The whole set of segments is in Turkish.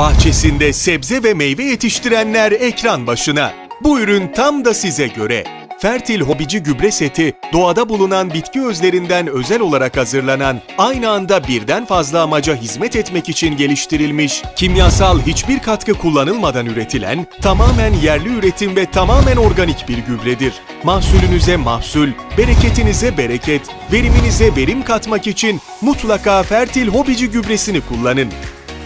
Bahçesinde sebze ve meyve yetiştirenler ekran başına. Bu ürün tam da size göre. Fertil Hobici gübre seti, doğada bulunan bitki özlerinden özel olarak hazırlanan, aynı anda birden fazla amaca hizmet etmek için geliştirilmiş, kimyasal hiçbir katkı kullanılmadan üretilen, tamamen yerli üretim ve tamamen organik bir gübredir. Mahsulünüze mahsul, bereketinize bereket, veriminize verim katmak için mutlaka Fertil Hobici gübresini kullanın.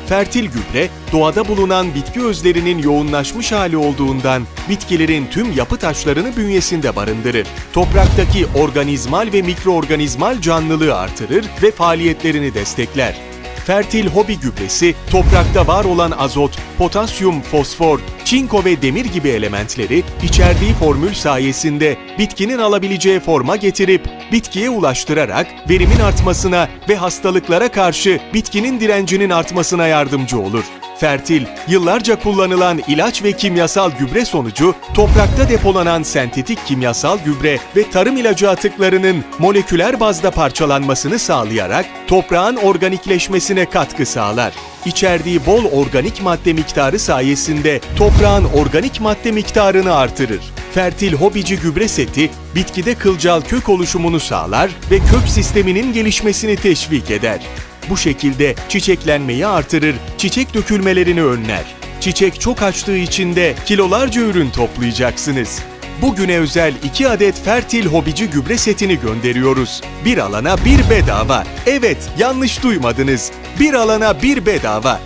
Fertil gübre, doğada bulunan bitki özlerinin yoğunlaşmış hali olduğundan bitkilerin tüm yapı taşlarını bünyesinde barındırır. Topraktaki organizmal ve mikroorganizmal canlılığı artırır ve faaliyetlerini destekler. Fertil hobi gübresi, toprakta var olan azot, potasyum, fosfor, çinko ve demir gibi elementleri içerdiği formül sayesinde bitkinin alabileceği forma getirip bitkiye ulaştırarak verimin artmasına ve hastalıklara karşı bitkinin direncinin artmasına yardımcı olur. Fertil, yıllarca kullanılan ilaç ve kimyasal gübre sonucu toprakta depolanan sentetik kimyasal gübre ve tarım ilacı atıklarının moleküler bazda parçalanmasını sağlayarak toprağın organikleşmesine katkı sağlar. İçerdiği bol organik madde miktarı sayesinde toprağın organik madde miktarını artırır. Fertil hobici gübre seti bitkide kılcal kök oluşumunu sağlar ve kök sisteminin gelişmesini teşvik eder. Bu şekilde çiçeklenmeyi artırır, çiçek dökülmelerini önler. Çiçek çok açtığı için de kilolarca ürün toplayacaksınız. Bugüne özel 2 adet Fertil Hobici gübre setini gönderiyoruz. Bir alana bir bedava. Evet, yanlış duymadınız. Bir alana bir bedava.